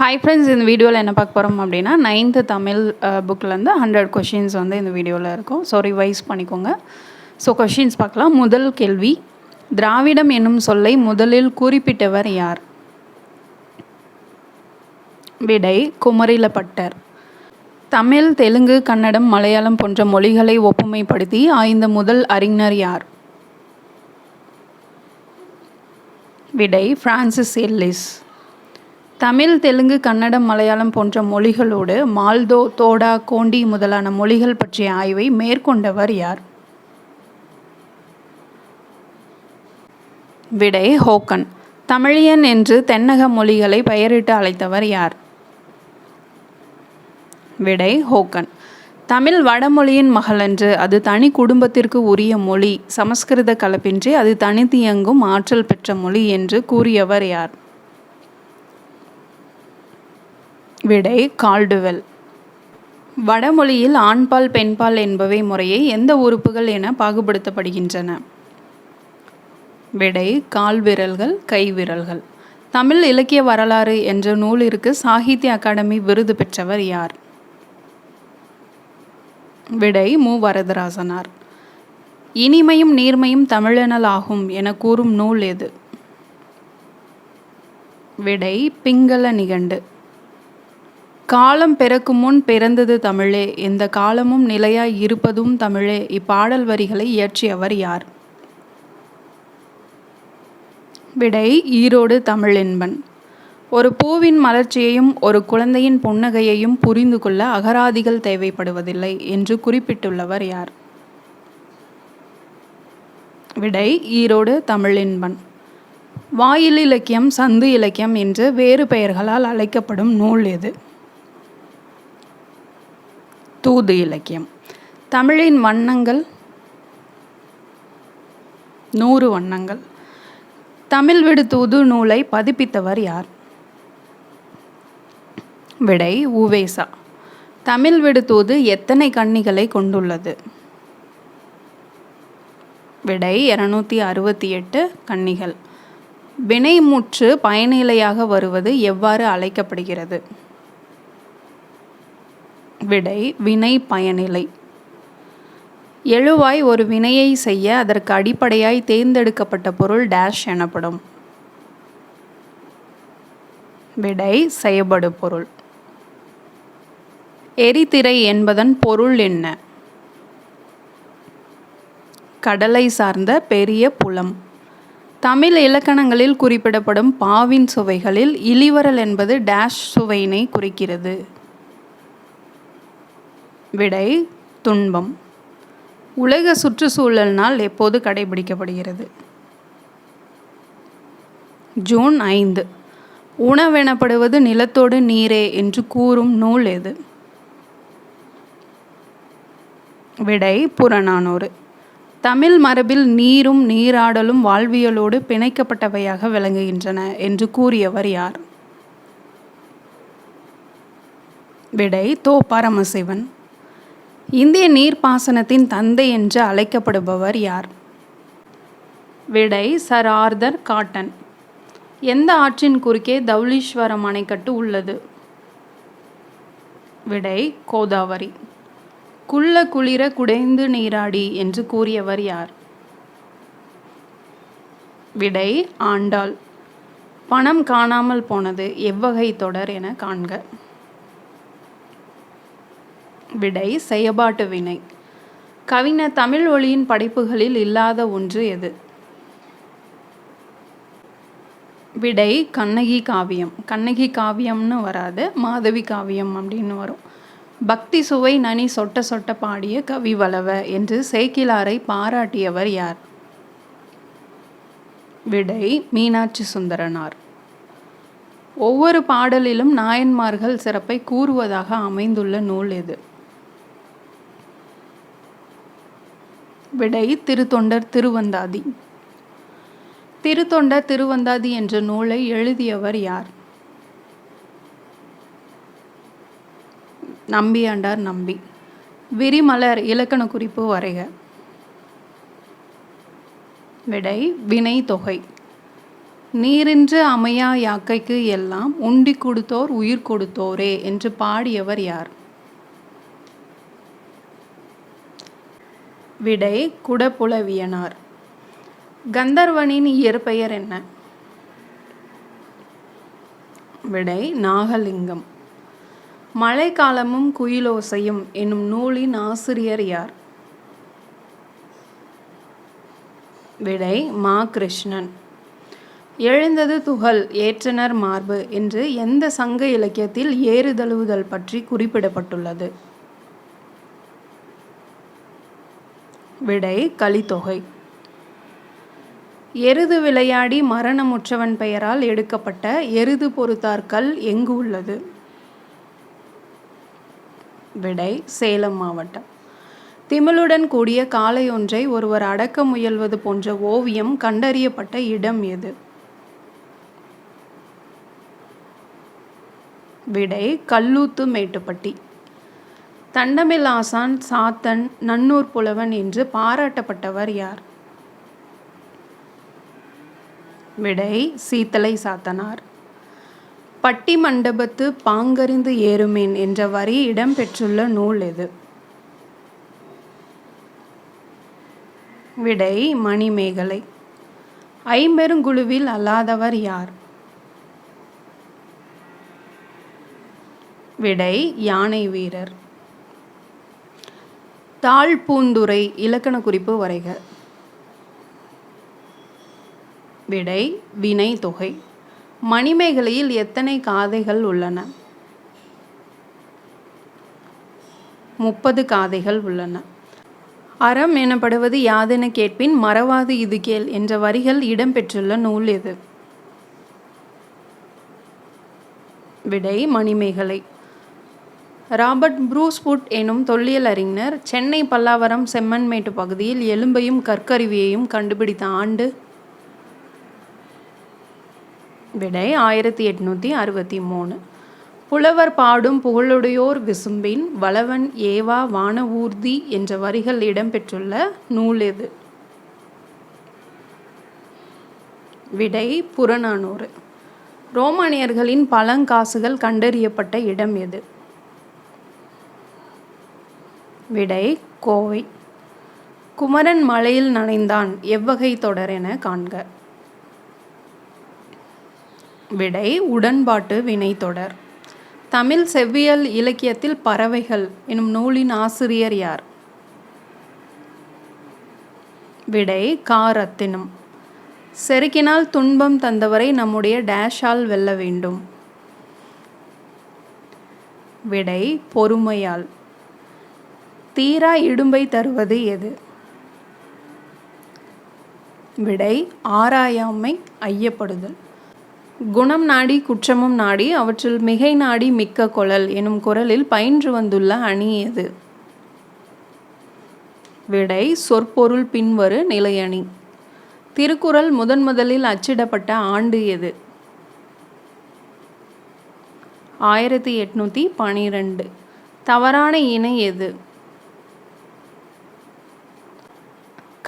Hi friends இந்த வீடியோவில் என்ன பார்க்க போகிறோம் அப்படின்னா நைன்த்து தமிழ் புக்கிலேருந்து ஹண்ட்ரட் கொஷின்ஸ் வந்து இந்த வீடியோவில் இருக்கும். ஸோ ரிவைஸ் பண்ணிக்கோங்க. ஸோ கொஷின்ஸ் பார்க்கலாம். முதல் கேள்வி திராவிடம் என்னும் சொல்லை முதலில் குறிப்பிட்டவர் யார்? விடை குமரிலப்பட்டர் தமிழ் தெலுங்கு கன்னடம் மலையாளம் போன்ற மொழிகளை ஒப்புமைப்படுத்தி ஆய்ந்த முதல் அறிஞர் யார்? விடை ஃப்ரான்சிஸ் எல்லிஸ். தமிழ் தெலுங்கு கன்னடம் மலையாளம் போன்ற மொழிகளோடு மால்தோ தோடா கோண்டி முதலான மொழிகள் பற்றிய ஆய்வை மேற்கொண்டவர் யார்? விடை ஹோக்கன். தமிழியன் என்று தென்னக மொழிகளை பெயரிட்டு அழைத்தவர் யார்? விடை ஹோக்கன். தமிழ் வடமொழியின் மகளன்று அது தனி குடும்பத்திற்கு உரிய மொழி சமஸ்கிருத கலப்பின்றி அது தனித்தியங்கும் ஆற்றல் பெற்ற மொழி என்று கூறியவர் யார்? விடை கால்டுவெல். வடமொழியில் ஆண்பால் பெண்பால் என்பவை முறையே எந்த உறுப்புகள் என பாகுபடுத்தப்படுகின்றன. விடை கால்விரல்கள் கைவிரல்கள். தமிழ் இலக்கிய வரலாறு என்ற நூலிற்கு சாகித்ய அகாடமி விருது பெற்றவர் யார்? விடை மு. வரதராசனார். இனிமையும் நீர்மையும் தமிழனல் ஆகும் என கூறும் நூல் எது? விடை பிங்கள நிகண்டு. காலம் பிறக்கும் முன் பிறந்தது தமிழே. இந்த காலமும் நிலையாய் இருப்பதும் தமிழே. இப்பாடல் வரிகளை இயற்றியவர் யார்? விடை ஈரோடு தமிழென்பன். ஒரு பூவின் மலர்ச்சியையும் ஒரு குழந்தையின் புன்னகையையும் புரிந்து கொள்ள அகராதிகள் தேவைப்படுவதில்லை என்று குறிப்பிட்டுள்ளவர் யார்? விடை ஈரோடு தமிழின்பன். வாயில் இலக்கியம் சந்து இலக்கியம் என்று வேறு பெயர்களால் அழைக்கப்படும் நூல் எது? தூது இலக்கியம். தமிழின் வண்ணங்கள் நூறு வண்ணங்கள். தமிழ் விடு தூது நூலை பதிப்பித்தவர் யார்? விடை உவேசா. தமிழ் விடுதூது எத்தனை கன்னிகளை கொண்டுள்ளது? விடை இருநூத்தி அறுபத்தி எட்டு கன்னிகள் வினைமுற்று பயனிலையாக வருவது எவ்வாறு அழைக்கப்படுகிறது? விடை வினை பயனிலை. எழுவாய் ஒரு வினையை செய்ய அதற்கு அடிப்படையாய் தேர்ந்தெடுக்கப்பட்ட பொருள் டேஷ் எனப்படும். விடை செயபடு பொருள். எரித்திரை என்பதன் பொருள் என்ன? கடலை சார்ந்த பெரிய புலம். தமிழ் இலக்கணங்களில் குறிப்பிடப்படும் பாவின் சுவைகளில் இளிவரல் என்பது டேஷ் சுவையினை குறிக்கிறது. விடை துன்பம். உலக சுற்றுச்சூழல் நாள் எப்போது கடைபிடிக்கப்படுகிறது? ஜூன் ஐந்து. உணவெனப்படுவது நிலத்தோடு நீரே என்று கூறும் நூல் எது? விடை புறநானூறு. தமிழ் மரபில் நீரும் நீராடலும் வாழ்வியலோடு பிணைக்கப்பட்டவையாக விளங்குகின்றன என்று கூறியவர் யார்? விடை தோ பரமசிவன். இந்திய நீர்ப்பாசனத்தின் தந்தை என்று அழைக்கப்படுபவர் யார்? விடை சர் ஆர்தர் காட்டன். எந்த ஆற்றின் குறுக்கே தௌலீஸ்வரம் அணைக்கட்டு உள்ளது? விடை கோதாவரி. குள்ள குளிர குடைந்து நீராடி என்று கூறியவர் யார்? விடை ஆண்டாள். பணம் காணாமல் போனது எவ்வகை தொடர் என காண்க. விடை செயபாட்டு வினை. கவிஞர் தமிழ் ஒளியின் படைப்புகளில் இல்லாத ஒன்று எது? விடை கண்ணகி காவியம். கண்ணகி காவியம்னு வராது மாதவி காவியம் அப்படின்னு வரும். பக்தி சுவை நனி சொட்ட சொட்ட பாடிய கவி வளவ என்று சேக்கிலாரை பாராட்டியவர் யார்? விடை மீனாட்சி சுந்தரனார். ஒவ்வொரு பாடலிலும் நாயன்மார்கள் சிறப்பை கூறுவதாக அமைந்துள்ள நூல் எது? விடை திருத்தொண்டர் திருவந்தாதி. திருத்தொண்டர் திருவந்தாதி என்ற நூலை எழுதியவர் யார்? நம்பியாண்டார் நம்பி. விரிமலர் இலக்கண குறிப்பு வரைக. விடை வினை தொகை. நீரின்று அமையா யாக்கைக்கு எல்லாம் உண்டி கொடுத்தோர் உயிர் கொடுத்தோரே என்று பாடியவர் யார்? விடை குடப்புலவியனார். கந்தர்வனின் இயற்பெயர் என்ன? விடை நாகலிங்கம். மழைக்காலமும் குயிலோசையும் என்னும் நூலின் ஆசிரியர் யார்? விடை மா. கிருஷ்ணன். எழுந்தது துகள் ஏற்றனர் மார்பு என்று எந்த சங்க இலக்கியத்தில் ஏறுதழுவுதல் பற்றி குறிப்பிடப்பட்டுள்ளது. விடை கலித்தொகை. எருது விளையாடி மரணமுற்றவன் பெயரால் எடுக்கப்பட்ட எருது பொறுத்தார் கல் எங்கு உள்ளது? விடை சேலம் மாவட்டம். திமிழுடன் கூடிய காளை ஒன்றை ஒருவர் அடக்க முயல்வது போன்ற ஓவியம் கண்டறியப்பட்ட இடம் எது? விடை கல்லூத்து மேட்டுப்பட்டி. தண்டமிலாசான் சாத்தன் நன்னூர் புலவன் என்று பாராட்டப்பட்டவர் யார்? விடை சீத்தலை சாத்தனார். பட்டி மண்டபத்து பாங்கறிந்து ஏறுமேன் என்ற வரி இடம்பெற்றுள்ள நூல் எது? விடை மணிமேகலை. ஐம்பெருங்குழுவில் அல்லாதவர் யார்? விடை யானை வீரர். தாழ் பூந்துரை இலக்கண குறிப்பு வரைக. விடை வினை தொகை. மணிமேகலையில் எத்தனை காதைகள் உள்ளன? முப்பது காதைகள் உள்ளன. அறம் எனப்படுவது யாதென கேட்பின் மறவாது இது கேள் என்ற வரிகள் இடம்பெற்றுள்ள நூல் எது? விடை மணிமேகலை. ராபர்ட் ப்ரூஸ்வுட் எனும் தொல்லியல் அறிஞர் சென்னை பல்லாவரம் செம்மன்மேட்டு பகுதியில் எலும்பையும் கற்கருவியையும் கண்டுபிடித்த ஆண்டு விடை ஆயிரத்தி எட்நூற்றி அறுபத்தி மூணு. புலவர் பாடும் புகழுடையோர் விசும்பின் வளவன் ஏவா வானவூர்தி என்ற வரிகள் இடம்பெற்றுள்ள நூல் எது? விடை புறநானூறு. ரோமானியர்களின் பழங்காசுகள் கண்டறியப்பட்ட இடம் எது? விடை கோவை. குமரன் மலையில் நனைந்தான் எவ்வகை தொடர் என காண்க. விடை உடன்பாட்டு வினைத்தொடர் தமிழ் செவ்வியல் இலக்கியத்தில் பறவைகள் எனும் நூலின் ஆசிரியர் யார்? விடை காரத்தினம். செருக்கினால் துன்பம் தந்தவரை நம்முடைய டேஷால் வெல்ல வேண்டும். விடை பொறுமையால். தீரா இடும்பை தருவது எது? விடை ஆராயாமை ஐயப்படுதல். குணம் நாடி குற்றமும் நாடி அவற்றில் மிகை நாடி மிக்க குழல் எனும் குரலில் பயின்று வந்துள்ள அணி எது? விடை சொற்பொருள் பின்வரு நிலையணி. திருக்குறள் முதன் முதலில் அச்சிடப்பட்ட ஆண்டு எது? ஆயிரத்தி எட்நூற்றி பனிரெண்டு. தவறான இணை எது?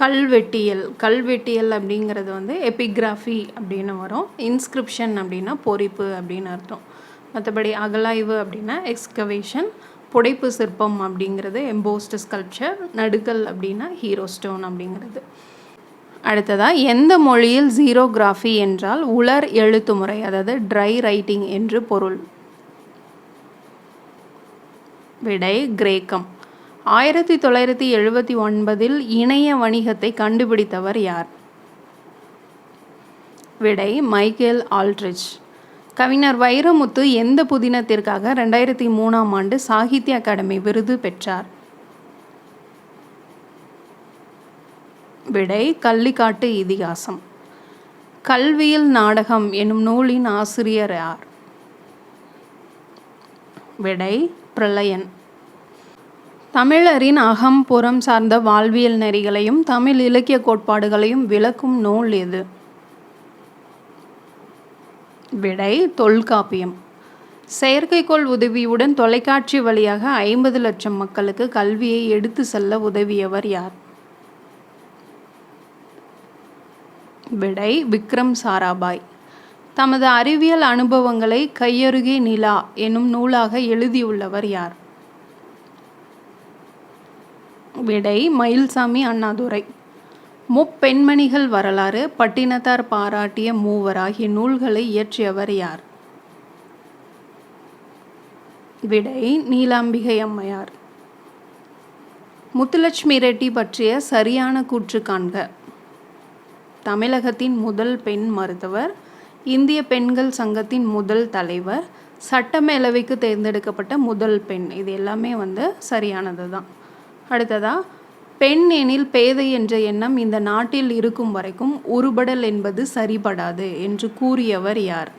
கல்வெட்டியல் கல்வெட்டியல் அப்படிங்கிறது வந்து எபிகிராஃபி அப்படின்னு வரும். இன்ஸ்கிரிப்ஷன் அப்படின்னா பொறிப்பு அப்படின்னு அர்த்தம். மற்றபடி அகலாய்வு அப்படின்னா எக்ஸ்கவேஷன் புடைப்பு சிற்பம் அப்படிங்கிறது எம்போஸ்ட் ஸ்கல்ப்சர் நடுக்கல் அப்படின்னா ஹீரோ ஸ்டோன் அப்படிங்கிறது. அடுத்ததாக எந்த மொழியில் ஜீரோகிராஃபி என்றால் உலர் எழுத்து முறை அதாவது ட்ரை ரைட்டிங் என்று பொருள். விடை கிரேக்கம். ஆயிரத்தி தொள்ளாயிரத்தி எழுபத்தி ஒன்பதில் இணைய வணிகத்தை கண்டுபிடித்தவர் யார்? விடை மைக்கேல் ஆல்ட்ரிச். கவிஞர் வைரமுத்து எந்த புதினத்திற்காக ரெண்டாயிரத்தி மூணாம் ஆண்டு சாகித்ய அகாடமி விருது பெற்றார்? விடை கள்ளிக்காட்டு இதிகாசம். கல்வியில் நாடகம் எனும் நூலின் ஆசிரியர் யார்? விடை பிரளயன். தமிழரின் அகம் புறம் சார்ந்த வாழ்வியல் நெறிகளையும் தமிழ் இலக்கிய கோட்பாடுகளையும் விளக்கும் நூல் எது? விடை தொல்காப்பியம். செயற்கைக்கோள் உதவியுடன் தொலைக்காட்சி வழியாக ஐம்பது லட்சம் மக்களுக்கு கல்வியை எடுத்து செல்ல உதவியவர் யார்? விடை விக்ரம் சாராபாய். தமது அறிவியல் அனுபவங்களை கையருகே நிலா எனும் நூலாக எழுதியுள்ளவர் யார்? விடை மயில்சாமி அண்ணாதுரை. முப்பெண்மணிகள் வரலாறு பட்டினத்தார் பாராட்டிய மூவர் ஆகிய நூல்களை இயற்றியவர் யார்? விடை நீலாம்பிகை அம்மையார். முத்துலட்சுமி ரெட்டி பற்றிய சரியான கூற்று காண்க. தமிழகத்தின் முதல் பெண் மருத்துவர் இந்திய பெண்கள் சங்கத்தின் முதல் தலைவர் சட்டமேலவைக்கு தேர்ந்தெடுக்கப்பட்ட முதல் பெண். இது எல்லாமே வந்து சரியானது தான் அடுத்ததா பெண் எனில் பேதை என்ற எண்ணம் இந்த நாட்டில் இருக்கும் வரைக்கும் உருபடல் என்பது சரிபடாது என்று கூறியவர் யார்?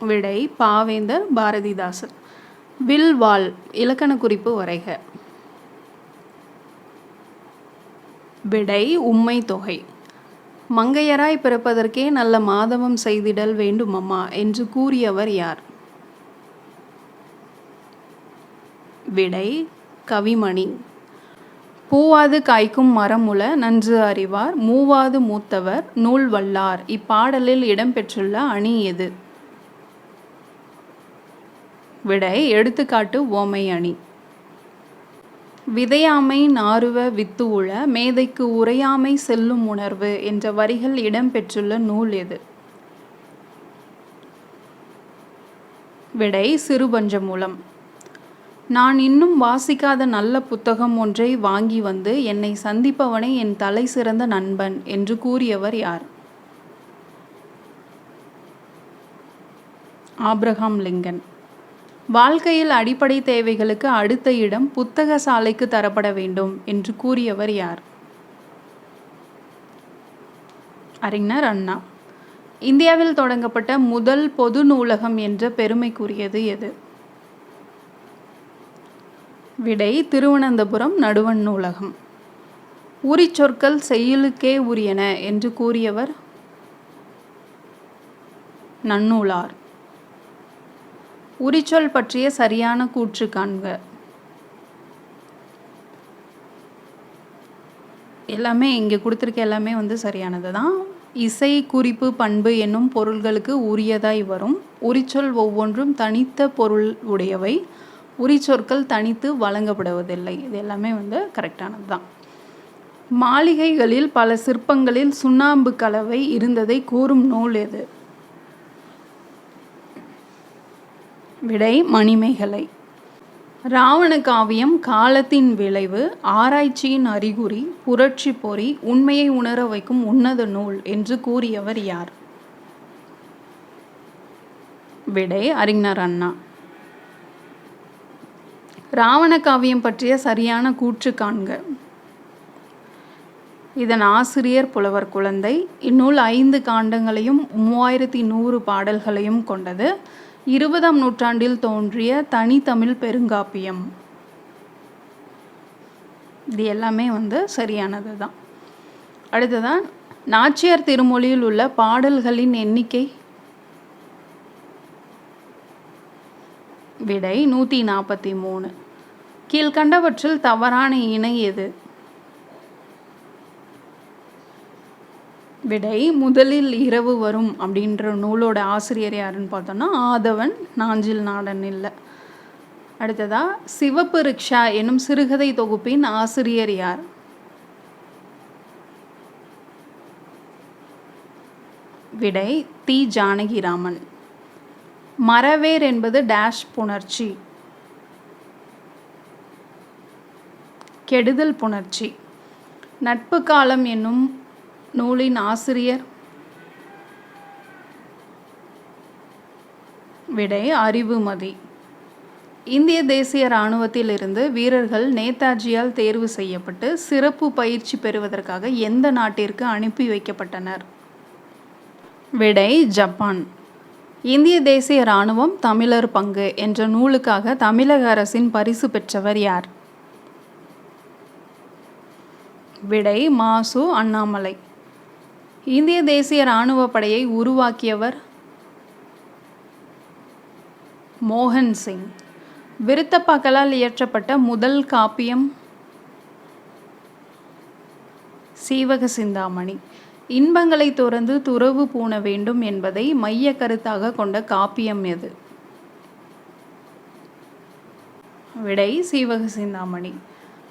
விடை பாவேந்தர் பாரதிதாசன். வில் வால் இலக்கண குறிப்பு வரைக. விடை உம்மை தொகை. மங்கையராய் பிறப்பதற்கே நல்ல மாதவம் செய்திடல் வேண்டுமம்மா என்று கூறியவர் யார்? விடை கவிமணி. பூவாது காய்க்கும் மரமுல நன்று அறிவார் மூவாது மூத்தவர் நூல் வல்லார். இப்பாடலில் இடம்பெற்றுள்ள அணி எது? விடை எடுத்துக்காட்டு ஓமை அணி. விதையாமை நாறுவ வித்து உழ மேதைக்கு உரையாமை செல்லும் உணர்வு என்ற வரிகள் இடம்பெற்றுள்ள நூல் எது? விடை சிறுபஞ்சமூலம். நான் இன்னும் வாசிக்காத நல்ல புத்தகம் ஒன்றை வாங்கி வந்து என்னை சந்திப்பவனை என் தலை சிறந்த நண்பன் என்று கூறியவர் யார்? Abraham Lincoln. வாழ்க்கையில் அடிப்படை தேவைகளுக்கு அடுத்த இடம் புத்தக சாலைக்கு தரப்பட வேண்டும் என்று கூறியவர் யார்? அறிஞர் அண்ணா. இந்தியாவில் தொடங்கப்பட்ட முதல் பொது நூலகம் என்ற பெருமைக்குரியது எது? விடை திருவனந்தபுரம் நடுவண் நூலகம். உரிச்சொற்கள் செய்யுளுக்கே உரியன என்று கூறியவர் நன்னூலார். உரிச்சொல் பற்றிய சரியான கூற்று காண்க. எல்லாமே இங்கே கொடுத்துருக்க எல்லாமே வந்து சரியானது தான். இசை குறிப்பு பண்பு என்னும் பொருள்களுக்கு உரியதாய் வரும். உரிச்சொல் ஒவ்வொன்றும் தனித்த பொருள் உடையவை. உரிச்சொற்கள் தனித்து வழங்கப்படுவதில்லை. இது எல்லாமே வந்து கரெக்டானது தான் மாளிகைகளில் பல சிற்பங்களில் சுண்ணாம்பு கலவை இருந்ததை கூறும் நூல் எது? விடை மணிமேகலை. ராவண காவியம் காலத்தின் விளைவு ஆராய்ச்சியின் அறிகுறி புரட்சி பொறி உண்மையை உணர வைக்கும் உன்னத நூல் என்று கூறியவர் யார்? விடை அறிஞர் அண்ணா. ராவண காவியம் பற்றிய சரியான கூற்று காண்க. இதன் ஆசிரியர் புலவர் குழந்தை. இந்நூல் ஐந்து காண்டங்களையும் மூவாயிரத்தி நூறு பாடல்களையும் கொண்டது. இருபதாம் நூற்றாண்டில் தோன்றிய தனித்தமிழ் பெருங்காப்பியம். இது எல்லாமே வந்து சரியானது தான். அடுத்ததான் நாச்சியார் திருமொழியில் உள்ள பாடல்களின் எண்ணிக்கை. விடை நூற்றி நாற்பத்தி மூணு. கீழ்கண்டவற்றில் தவறான இணை எது? விடை முதலில் இரவு வரும் அப்படின்ற நூலோட ஆசிரியர் யாருன்னு பார்த்தோன்னா ஆதவன் நாஞ்சில் நாடன் இல்லை. அடுத்ததா சிவப்பு ரிக்ஷா என்னும் சிறுகதை தொகுப்பின் ஆசிரியர் யார்? விடை தி. ஜானகிராமன். மரவேர் என்பது டேஷ் புணர்ச்சி. கெடுதல் புணர்ச்சி. நட்பு காலம் என்னும் நூலின் ஆசிரியர் விடை அறிவுமதி இந்திய தேசிய இராணுவத்தில் இருந்து வீரர்கள் நேதாஜியால் தேர்வு செய்யப்பட்டு சிறப்பு பயிற்சி பெறுவதற்காக எந்த நாட்டிற்கு அனுப்பி வைக்கப்பட்டனர்? விடை ஜப்பான். இந்திய தேசிய இராணுவம் தமிழர் பங்கு என்ற நூலுக்காக தமிழக அரசின் பரிசு பெற்றவர் யார்? விடை மாசு அண்ணாமலை. இந்திய தேசிய இராணுவ படையை உருவாக்கியவர் மோகன் சிங். விருத்தப்பாக்களால் இயற்றப்பட்ட முதல் காப்பியம் சீவக சிந்தாமணி. இன்பங்களை துறந்து துறவு பூண வேண்டும் என்பதை மைய கருத்தாக கொண்ட காப்பியம் எது? விடை சீவக சிந்தாமணி.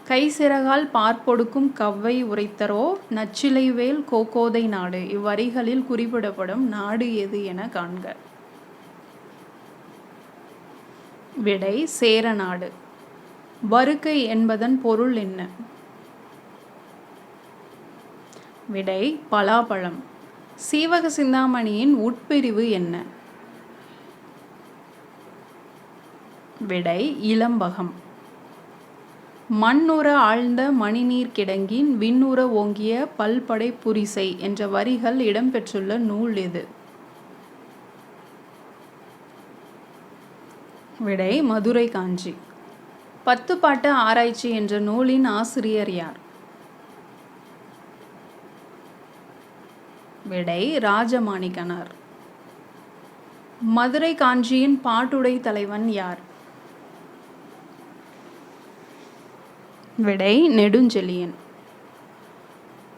கை சிறகால் பார்ப்பொடுக்கும் கவ்வை உரைத்தரோ? நச்சிலைவேல் கோகோதை நாடு. இவ்வரிகளில் குறிப்பிடப்படும் நாடு எது என காண்க. விடை சேர நாடு. வருக்கை என்பதன் பொருள் என்ன? விடை பலாப்பழம். சீவக சிந்தாமணியின் உட்பிரிவு என்ன? விடை இளம்பகம். மண்ணுற ஆழ்ந்த மணிநீர் கிடங்கின் விண்ணுற ஓங்கிய பல்படை புரிசை என்ற வரிகள் இடம்பெற்றுள்ள நூல் எது விடை மதுரை காஞ்சி. பத்து பாட்டு ஆராய்ச்சி என்ற நூலின் ஆசிரியர் யார்? விடை ராஜமாணிக்கனார். மதுரை காஞ்சியின் பாட்டுடை தலைவன் யார்? விடை நெடுஞ்செழியன்.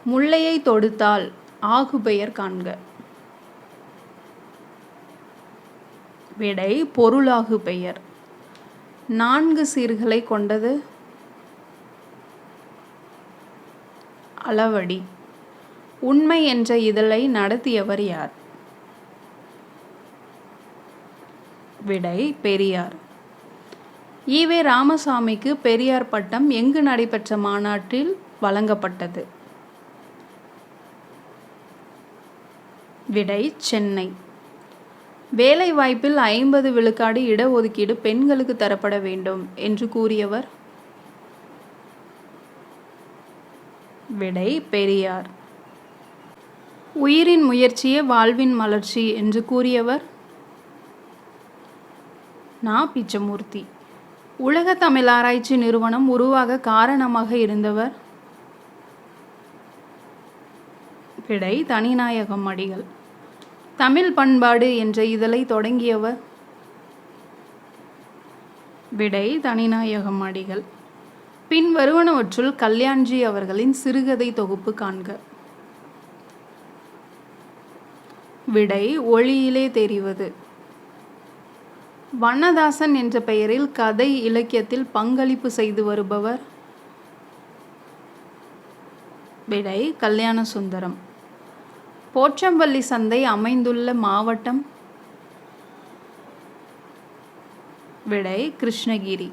முல்லையை தொடுத்தால் ஆகுபெயர் காண்க. விடை பொருளாகு பெயர் நான்கு சீர்களை கொண்டது அளவடி. உண்மை என்ற இதழை நடத்தியவர் யார்? விடை பெரியார். ஈவே ராமசாமிக்கு பெரியார் பட்டம் எங்கு நடைபெற்ற மாநாட்டில் வழங்கப்பட்டது? விடை சென்னை. வேலைவாய்ப்பில் ஐம்பது விழுக்காடு இடஒதுக்கீடு பெண்களுக்கு தரப்பட வேண்டும் என்று கூறியவர். விடை பெரியார். உயிரின் முயற்சியே வாழ்வின் மலர்ச்சி என்று கூறியவர். நா. பிச்சமூர்த்தி. உலக தமிழ் ஆராய்ச்சி நிறுவனம் உருவாக காரணமாக இருந்தவர் விடை தனிநாயகம் அடிகள். தமிழ் பண்பாடு என்ற இதழை தொடங்கியவர் விடை தனிநாயகம் அடிகள். பின் வருவனவற்றுள் கல்யாண்ஜி அவர்களின் சிறுகதை தொகுப்பு காண்க. விடை ஒளியிலே தெரிவது. வண்ணதாசன் என்ற பெயரில் கதை இலக்கியத்தில் பங்களிப்பு செய்து வருபவர். விடை கல்யாண சுந்தரம். போச்சம்பள்ளி சந்தை அமைந்துள்ள மாவட்டம். விடை கிருஷ்ணகிரி.